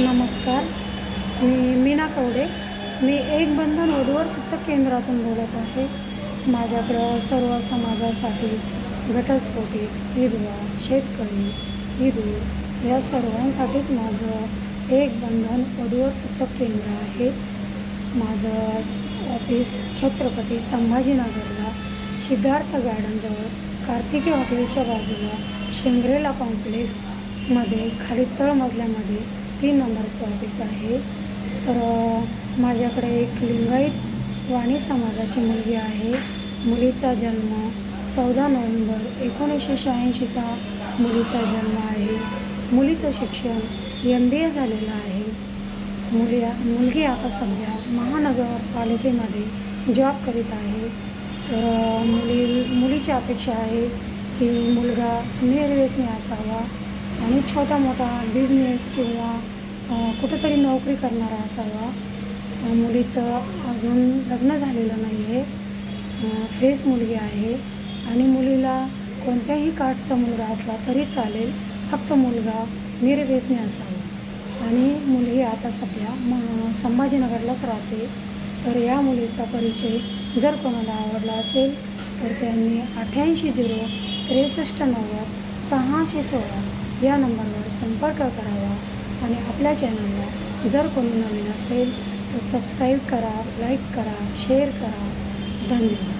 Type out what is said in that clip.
नमस्कार. मी मीना कवडे. मी एक बंधन वधूवर सूचक केंद्रातून बोलत आहे. माझ्याकडं सर्व समाजासाठी घटस्फोटी विधवा शेतकरी हिरू या सर्वांसाठीच माझं एक बंधन वधूवर सूचक केंद्र आहे. माझं ऑफिस छत्रपती संभाजीनगरला सिद्धार्थ गार्डनजवळ कार्तिकी हॉटेलच्या बाजूला शेंग्रेला कॉम्प्लेक्समध्ये खाली तळमजल्यामध्ये तीन नंबरचं ऑफिस आहे तर माझ्याकडे एक लिंगायत वाणी समाजाची मुलगी आहे. मुलीचा जन्म चौदा नोव्हेंबर एकोणीसशे शहाऐंशीचा मुलीचा जन्म आहे. मुलीचं शिक्षण एम बी ए झालेलं आहे. मुली मुलगी आता सध्या महानगरपालिकेमध्ये जॉब करीत आहे. तर मुली मुलीची अपेक्षा आहे की मुलगा निर्व्यसनी असावा आणि छोटा मोठा बिझनेस किंवा कुठेतरी नोकरी करणारा असावा मुलीचं अजून लग्न झालेलं नाही आहे फ्रेश मुलगी आहे. आणि मुलीला कोणत्याही काठचा मुलगा असला तरी चालेल. फक्त मुलगा निर्व्यसनी असावा. आणि मुलगी आता सध्या म संभाजीनगरलाच राहते. तर या मुलीचा परिचय जर कोणाला आवडला असेल तर त्यांनी अठ्ठ्याऐंशी झिरो त्रेसष्ट नव्वद सहाशे सोळा या नंबरवर संपर्क करावा. आणि आपल्या चॅनलला जर कोणी नवीन असेल तर सबस्क्राईब करा लाईक करा शेअर करा. धन्यवाद.